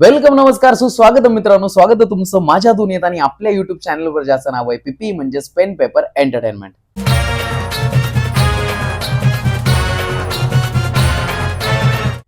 Welcome नमस्कार सुस्वागत मित्रांनो. स्वागत तुमचं माझ्या दुनियेत आणि आपल्या युट्यूब चॅनलवर ज्याचं नाव आहे पीपी म्हणजेच पेन पेपर एंटरटेनमेंट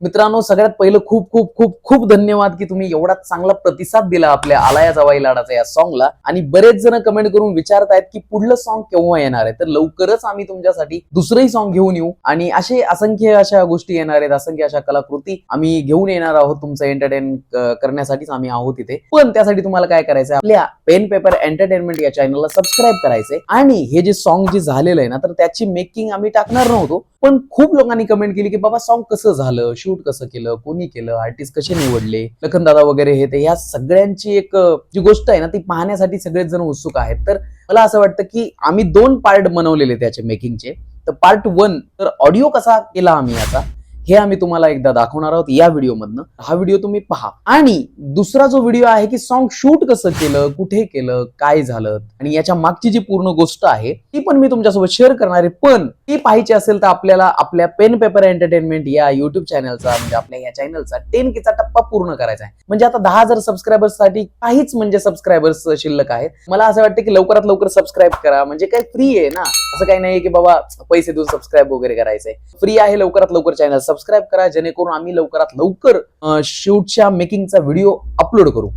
मित्रांनो सगळ्यात पहिलं खूप खूप खूप खूप धन्यवाद की तुम्ही एवढा चांगला प्रतिसाद दिला आपल्या आलाया जवाई लाडाचा या सॉंगला आणि बरेच जण कमेंट करून विचारतायत की पुढलं सॉन्ग केव्हा येणार आहे? तर लवकरच आम्ही तुमच्यासाठी दुसरंही सॉन्ग घेऊन येऊ. आणि असे असंख्य अशा गोष्टी येणार आहेत असंख्य अशा कलाकृती आम्ही घेऊन येणार आहोत तुमचं एंटरटेन करण्यासाठीच आम्ही आहोत इथे. पण त्यासाठी तुम्हाला काय करायचं आपल्या पेन पेपर एंटरटेनमेंट या चॅनलला सबस्क्राईब करायचंय. आणि हे जे सॉन्ग जे झालेलं आहे ना तर त्याची मेकिंग आम्ही टाकणार नव्हतो. पण खूप लोकांनी कमेंट केली की बाबा सॉन्ग कसं झालं? शूट कसं केलं? कोणी केलं? आर्टिस्ट कसे निवडले? लखन दादा वगैरे हे ते ह्या सगळ्यांची एक जी गोष्ट आहे ना ती पाहण्यासाठी सगळेच जण उत्सुक आहेत. तर मला असं वाटतं की आम्ही दोन पार्ट बनवलेले त्याचे मेकिंगचे तर पार्ट वन तर ऑडिओ कसा केला आम्ही याचा? हे आम्ही तुम्हाला एकदा दाखवणार आहोत या व्हिडिओमधनं. हा व्हिडिओ तुम्ही पहा. आणि दुसरा जो व्हिडिओ आहे की सॉन्ग शूट कसं केलं कुठे केलं काय झालं आणि याच्या मागची जी पूर्ण गोष्ट आहे ती पण मी तुमच्यासोबत शेअर करणार आहे. पण ती पाहायची असेल तर आपल्याला आपल्या पेन पेपर एंटरटेनमेंट या युट्यूब चॅनलचा म्हणजे आपल्या या चॅनलचा टेन केचा टप्पा पूर्ण करायचा आहे. म्हणजे आता दहा हजार सबस्क्रायबर्ससाठी काहीच म्हणजे सबस्क्रायबर्स शिल्लक आहेत. मला असं वाटतं की लवकरात लवकर सबस्क्राईब करा. म्हणजे काय फ्री आहे ना? असं काही नाही की बाबा पैसे देऊन सबस्क्राईब वगैरे करायचंय. फ्री आहे लवकरात लवकर चॅनल सबस्क्राईब करा जेणेकरून आम्ही लवकरात लवकर शूटच्या मेकिंगचा व्हिडिओ अपलोड करू.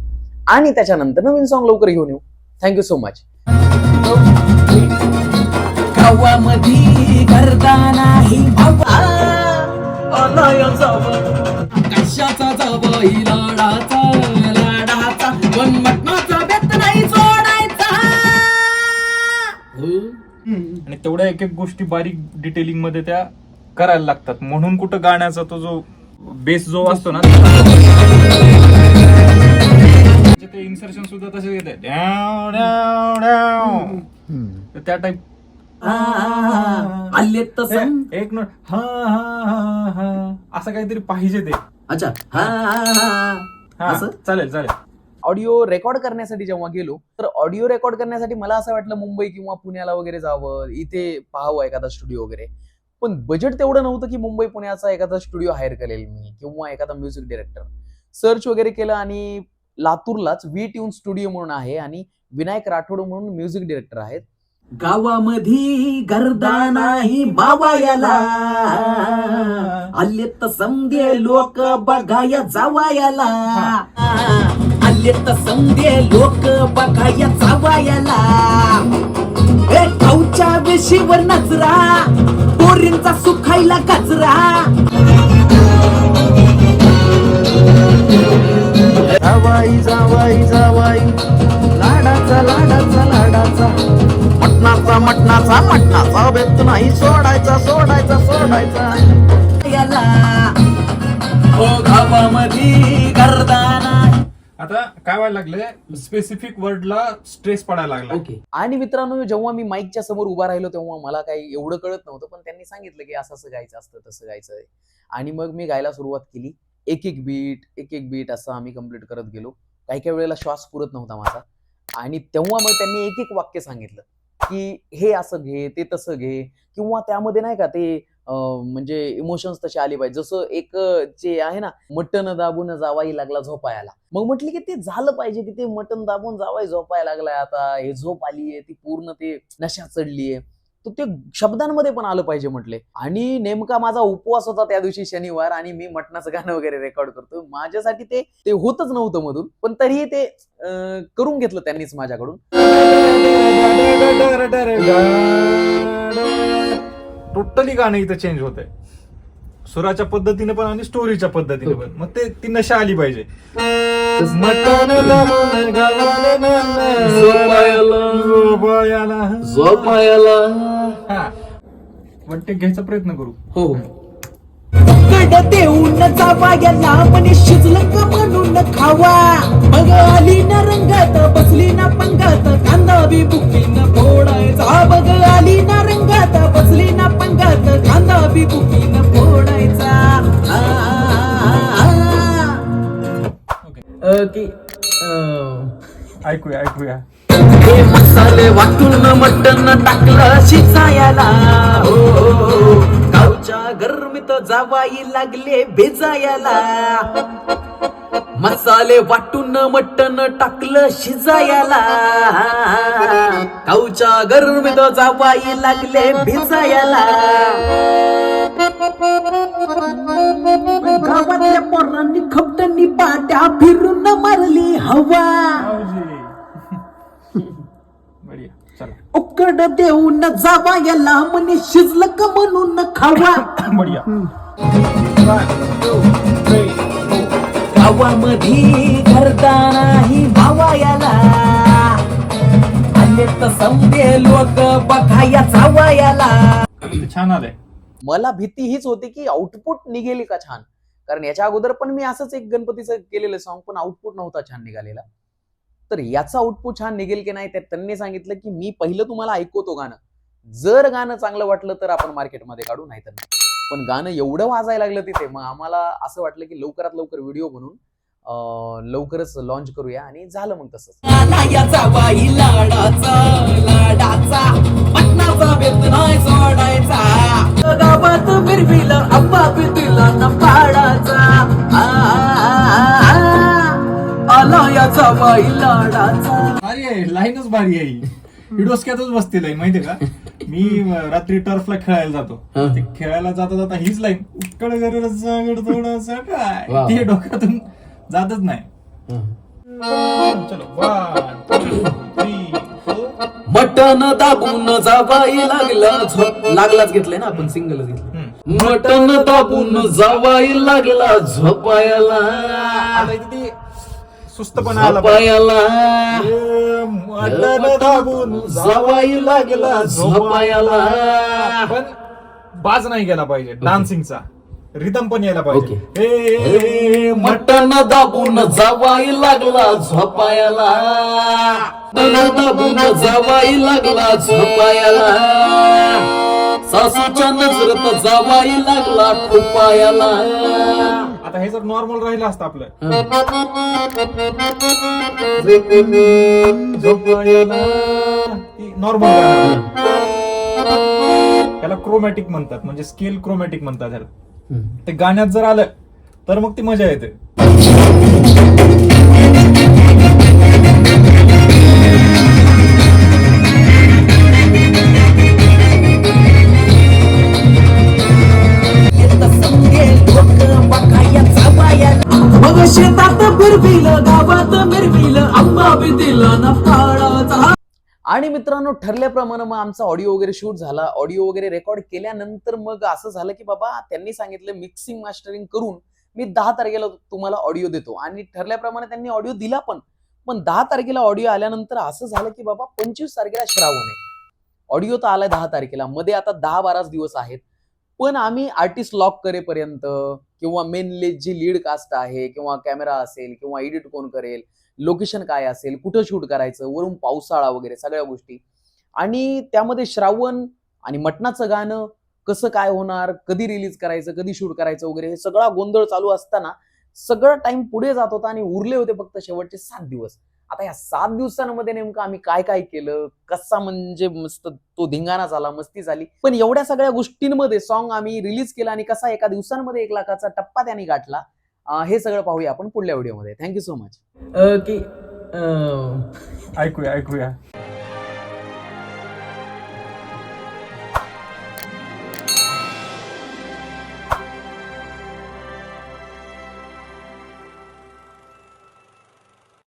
आणि त्याच्यानंतर नवीन सॉन्ग लवकर घेऊन येऊ. थँक्यू सो मच गावामध्ये गर्दा नाही भावा. कशाचा लाडाचा लाडाचा पण मटणाचा बेत नाही सोडायचा. हो. आणि तेवढ्या एक एक गोष्टी बारीक डिटेलिंगमध्ये त्या करायला लागतात. म्हणून कुठं गाण्याचा तो जो बेस जो असतो ना ते इन्सर्शन सुद्धा तसे येते. तर त्या टाईप आ, आले तसं? एक नोट हा हा हा हा. असं काहीतरी पाहिजे ते. अच्छा. हा, हा, हा. हा असं? चालेल चालेल. ऑडिओ रेकॉर्ड करण्यासाठी जेव्हा गेलो तर ऑडिओ रेकॉर्ड करण्यासाठी मला असं वाटलं मुंबई किंवा पुण्याला वगैरे जावं इथे पाहावं एखादा स्टुडिओ वगैरे. पण बजेट तेवढं नव्हतं की मुंबई पुण्याचा एखादा स्टुडिओ हायर करेल मी किंवा एखादा म्युझिक डिरेक्टर सर्च वगैरे केलं आणि लातूरलाच व्ही ट्यून स्टुडिओ म्हणून आहे आणि विनायक राठोड म्हणून म्युझिक डिरेक्टर आहेत. गावामध्ये गर्दा नाही बावायाला आले तर लोक बघाया जावायाला आले तर समजे लोक बघाया जावायाला वेशीवर नजरा पोरींचा सुखायला गजरा जावाई जावाई जावाई लाडाचा लाडाचा लाडाचा. मटणाचा मटणाचा मटणाचा बेत नाही सोडायचा सोडायचा सोडायचा. याला ओ गावामध्ये आता काय व्हायला लागलंय? स्पेसिफिक वर्डला स्ट्रेस पडायला लागला. ओके आणि मित्रांनो जेव्हा मी माईकच्या समोर उभा राहिलो तेव्हा मला काही एवढं कळत नव्हतं पण त्यांनी सांगितलं की असं असं गायचं असतं तसं गायचं आहे. आणि मग मी गायला सुरुवात केली. एक एक बीट एक एक बीट असं आम्ही कंप्लीट करत गेलो. काही काही वेळेला श्वास पुरत नव्हता माझा. आणि तेव्हा मग त्यांनी एक एक वाक्य सांगितलं की हे असं घे ते तसं घे किंवा त्यामध्ये नाही का ते म्हणजे इमोशन्स तसे आले पाहिजे जसं एक जे आहे ना मटन दाबून जावाई लागला झोपायला मग म्हटली की ते झालं पाहिजे की ते मटन दाबून जावाई झोपायला लागलाय आता हे झोप आलीये ती पूर्ण ते नशा चढलीये तर ते शब्दांमध्ये पण आलं पाहिजे म्हटले आणि नेमका माझा उपवास होता त्या दिवशी शनिवार आणि मी मटणाचं गाणं वगैरे रेकॉर्ड करतो माझ्यासाठी ते ते होतच नव्हतं मधून पण तरीही ते करून घेतलं त्यांनीच माझ्याकडून टोटली गाणं इथं चेंज होत आहे सुराच्या पद्धतीने पण आणि स्टोरीच्या पद्धतीने पण. मग ते ती नशा आली पाहिजे. हा. वाटते घ्यायचा प्रयत्न करू. हो. देऊन जावा याला म्हणे शिजलं का म्हणून खावा. मग आली ना रंगात बसली ना पंगात कांदा बी बुकीन फोडायचा. बघ कांदा बी बुकीन फोडायचा. की ऐकूया ऐकूया. हे मसाले वाटून मटण टाकलं शिजायला हो, हो, हो. गावच्या गरमीत जावाई लागले बेजायला. मसाले वाटून मटण टाकलं शिजायला. काऊच्या गरमीत जावाई लागले भिजायला. गावातल्या पोरांनी खपटांनी पाट्या फिरून मारली हवा. उकड देऊन जावायला म्हणे शिजलं का म्हणून खावा. गावामध्ये भावायला. आले तर समजे लोक बघाया छान आलंय. मला भीती हीच होती की आउटपुट निघेल का छान? कारण याच्या अगोदर पण मी असंच एक गणपतीचं केलेलं सॉन्ग पण आउटपुट नव्हता छान निघालेला. तर याचा आउटपुट छान निघेल की नाही त्यात त्यांनी सांगितलं की मी पहिलं तुम्हाला ऐकवतो गाणं. जर गाणं चांगलं वाटलं तर आपण मार्केटमध्ये काढू नाही तर नाही. पण गाणं एवढं वाजायला लागलं तिथे मग आम्हाला असं वाटलं की लवकरात लवकर व्हिडिओ बनवून अं, लवकरच लॉन्च करूया आणि झालं मग तसंच. आहे लाईनच भारी आहे. ही. डोसक्यातच बसते लाईन माहितीये का? मी रात्री टर्फला खेळायला जातो. ते खेळायला जाता जाता हीच लाईन उक्कड गरज थोडंसं काय? वा. ते डोक्यातून जातच नाही. चलो मटन दाबून जावाई लागला. झोप लागलाच घेतलंय ना आपण सिंगलच घेतलं मटन दाबून जावाई लागला. झोपायला. ते सुस्तपणा आला. पाहिजे. झोपायला मटण दाबून जावाई लागला झोपायला. पण बाज नाही गेला पाहिजे डान्सिंगचा. रिदम पण यायला पाहिजे. ए, मटण दाबून जावाई लागला झोपायला. मटण दाबून जावाई लागला झोपायला. सासूच्या नजरत जावाई लागला खुपायला. आता हे जर नॉर्मल राहिलं असतं आपलं. नॉर्मल त्याला क्रोमॅटिक म्हणतात म्हणजे स्केल क्रोमॅटिक म्हणतात ते गाण्यात जर आलं तर मग ती मजा येते. आणि मित्रांनो ठरल्याप्रमाणे मग आमचा ऑडिओ वगैरे शूट झाला. ऑडिओ वगैरे रेकॉर्ड केल्यानंतर मग असं झालं की बाबा त्यांनी सांगितलं मिक्सिंग मास्टरिंग करून मी दहा तारखेला तुम्हाला ऑडिओ देतो. आणि ठरल्याप्रमाणे त्यांनी ऑडिओ दिला पण. पण दहा तारखेला ऑडिओ आल्यानंतर असं झालं की बाबा पंचवीस तारखेला श्रावण आहे. ऑडिओ तर आलाय दहा तारखेला. मध्ये आता दहा बाराच दिवस आहेत. पण आम्ही आर्टिस्ट लॉक करेपर्यंत किंवा मेनली जी लीड कास्ट आहे किंवा कॅमेरा असेल किंवा एडिट कोण करेल लोकेशन काय असेल कुठं शूट करायचं वरून पावसाळा वगैरे सगळ्या गोष्टी. आणि त्यामध्ये श्रावण आणि मटणाचं गाणं कसं काय होणार कधी रिलीज करायचं कधी शूट करायचं वगैरे हे सगळा गोंधळ चालू असताना सगळा टाइम पुढे जात होता आणि उरले होते फक्त शेवटचे सात दिवस. आता या सात दिवसांमध्ये नेमकं आम्ही काय काय केलं कसा म्हणजे मस्त तो धिंगाणा झाला मस्ती झाली. पण एवढ्या सगळ्या गोष्टींमध्ये सॉन्ग आम्ही रिलीज केला आणि कसा एका दिवसांमध्ये एक लाखाचा टप्पा त्यांनी गाठला हे सगळं पाहूया आपण पुढल्या व्हिडिओमध्ये. थँक्यू सो मच की ऐकूया ऐकूया.